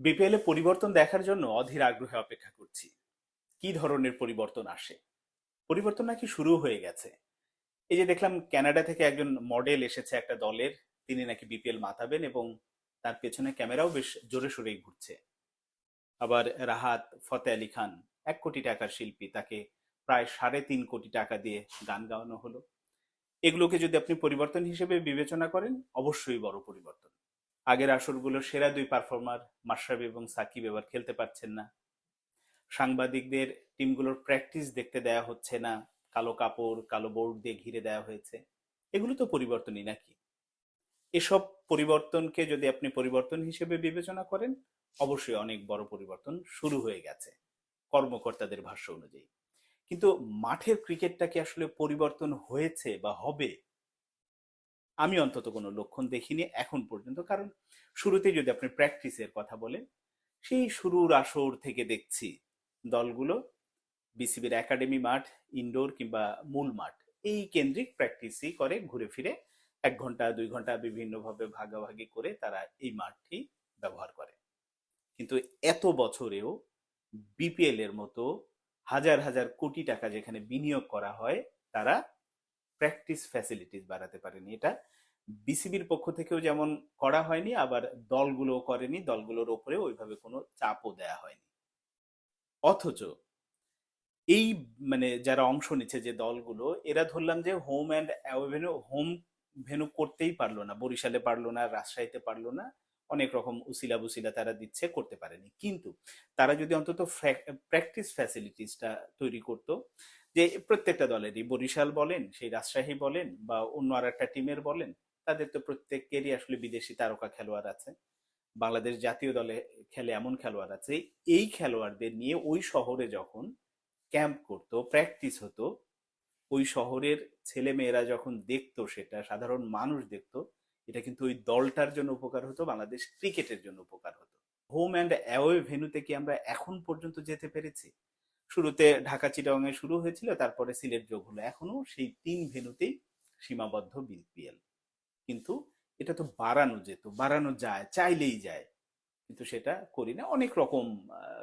BPL পরিবর্তন দেখার জন্য অধীর আগ্রহে অপেক্ষা করছি। কি ধরনের পরিবর্তন আসে? পরিবর্তন নাকি শুরু হয়ে গেছে। এই যে দেখলাম কানাডা থেকে একজন মডেল এসেছে একটা দলের, তিনি নাকি বিপিএল মাতাবেন এবং তার পেছনে ক্যামেরাও বেশ জোরে সোরেই ঘুরছে। আবার রাহাত ফতে আলী খান, এক কোটি টাকার শিল্পী, তাকে প্রায় সাড়ে তিন কোটি টাকা দিয়ে গান গাওয়ানো হলো। এগুলোকে যদি আপনি পরিবর্তন হিসেবে বিবেচনা করেন, অবশ্যই বড় পরিবর্তন। আগের আসরগুলো সেরা দুই পারফর্মার মাশরাফি এবং সাকিব এবার খেলতে পারছেন না। সাংবাদিকদের টিমগুলোর প্র্যাকটিস দেখতে দেয়া হচ্ছে না। কালো কাপড়, কালো বোর্ড দিয়ে ঘিরে দেওয়া হয়েছে। এগুলো তো পরিবর্তনই নাকি? এসব পরিবর্তনকে যদি আপনি পরিবর্তন হিসেবে বিবেচনা করেন, অবশ্যই অনেক বড় পরিবর্তন শুরু হয়ে গেছে, কর্মকর্তাদের ভাষ্য অনুযায়ী। কিন্তু মাঠের ক্রিকেটটা কি আসলে পরিবর্তন হয়েছে বা হবে? আমি অন্তত কোনো লক্ষণ দেখিনি এখন পর্যন্ত, কারণ শুরুতে যদি আপনি প্র্যাকটিসের কথা বলেন, সেই শুরুর আসর থেকে দেখছি দলগুলো বিসিবির একাডেমি মাঠ ইনডোর কিংবা মূল মাঠ, এই কেন্দ্রিক প্র্যাকটিসই করে ঘুরে ফিরে এক ঘণ্টা, দুই ঘণ্টা বিভিন্নভাবে ভাগাভাগি করে তারা এই মাঠটি ব্যবহার করে। কিন্তু এত বছরেও বিপিএল এর মতো হাজার হাজার কোটি টাকা যেখানে বিনিয়োগ করা হয়, তারা প্র্যাকটিস ফ্যাসিলিটিস বাড়াতে পারেনি। এটা বিসিবির পক্ষ থেকেও যেমন করা হয়নি, আবার দলগুলো করেনি। দলগুলোর ওপরে ওইভাবে কোনো চাপও দেয়া হয়নি। অথচ এই মানে যারা অংশ নিচ্ছে যে দলগুলো, এরা ধরলাম যে home and venue home venue করতেই পারল না। বরিশালে পারল না, রাজশাহীতে পারল না। অনেক রকম উসিলা বুসিলা তারা দিচ্ছে, করতে পারেনি। কিন্তু তারা যদি অন্তত প্র্যাকটিস ফ্যাসিলিটিসটা তৈরি করতো যে প্রত্যেকটা দলেরই, বরিশাল বলেন, সেই রাজশাহী বলেন বা অন্য আর একটা টিমের বলেন, তাদের তো প্রত্যেকেরই আসলে বিদেশি তারকা খেলোয়াড় আছে। বাংলাদেশ জাতীয় দলে খেলে এমন খেলোয়াড় আছে, এই খেলোয়াড়দের নিয়ে ওই শহরে যখন ক্যাম্প করতো, প্র্যাকটিস হতো, ওই শহরের ছেলে মেয়েরা যখন দেখতো সেটা, সাধারণ মানুষ দেখতো, এটা কিন্তু ওই দলটার জন্য উপকার হতো, বাংলাদেশ ক্রিকেটের জন্য উপকার হতো। হোম অ্যান্ড অ্যাওয়ে ভেনুতে কি আমরা এখন পর্যন্ত যেতে পেরেছি? শুরুতে ঢাকা চিটাগাংয়ে শুরু হয়েছিল, তারপরে সিলেট যোগ হলো। এখনও সেই তিন ভেনুতেই সীমাবদ্ধ বিপিএল। কিন্তু এটা তো বাড়ানো যেত, বাড়ানো যায়, চাইলেই যায়। কিন্তু সেটা করি না। অনেক রকম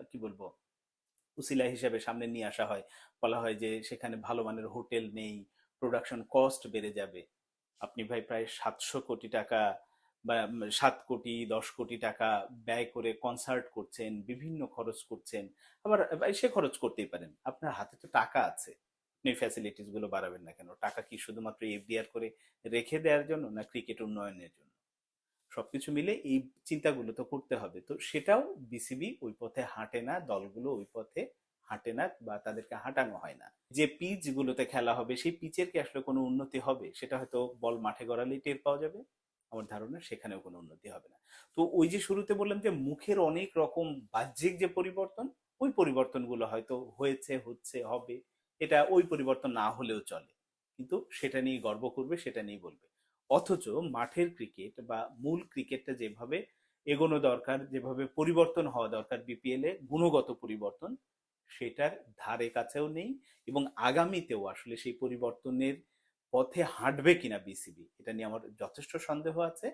কি বলব, উসিলা হিসাবে সামনে নিয়ে আসা হয়। বলা হয় যে সেখানে ভালো মানের হোটেল নেই প্রোডাকশন কস্ট বেড়ে যাবে। আপনি ভাই প্রায় সাতশো কোটি টাকা বা সাত কোটি, দশ কোটি টাকা ব্যয় করে কনসার্ট করছেন, বিভিন্ন খরচ করছেন, আবার সে খরচ করতেই পারেন। আপনার হাতে তো টাকা আছে। আপনি ফ্যাসিলিটিসগুলো বাড়াবেন না কেন? টাকা কি শুধুমাত্র এফডিআর করে রেখে দেওয়ার জন্য না ক্রিকেট উন্নয়নের জন্য? সবকিছু মিলে এই চিন্তাগুলো তো করতে হবে। তো সেটাও বিসিবি ওই পথে হাঁটে না, দলগুলো ওই পথে হাঁটে না বা তাদেরকে হাঁটানো হয় না। যে পিচ গুলোতে খেলা হবে, সেই পিচের কি আসলে কোনো উন্নতি হবে? সেটা হয়তো বল মাঠে গড়ালেই টের পাওয়া যাবে। আমার ধারণা সেখানেও কোনো উন্নতি হবে না। তো ওই যে শুরুতে বললাম যে মুখের অনেক রকম বাহ্যিক যে পরিবর্তন, ওই পরিবর্তনগুলো হয়তো হয়েছে, হচ্ছে, হবে, এটা ওই পরিবর্তন না হলেও চলে। কিন্তু সেটা নিয়ে গর্ব করবে, সেটা নিয়ে বলবে। অথচ মাঠের ক্রিকেট বা মূল ক্রিকেটটা যেভাবে এগোনো দরকার, যেভাবে পরিবর্তন হওয়া দরকার বিপিএল এ, গুণগত পরিবর্তন, সেটার ধারে কাছেও নেই এবং আগামীতেও আসলে সেই পরিবর্তনের পথে হাঁটবে কিনা বিসিবি এটা নিয়ে আমার যথেষ্ট সন্দেহ আছে।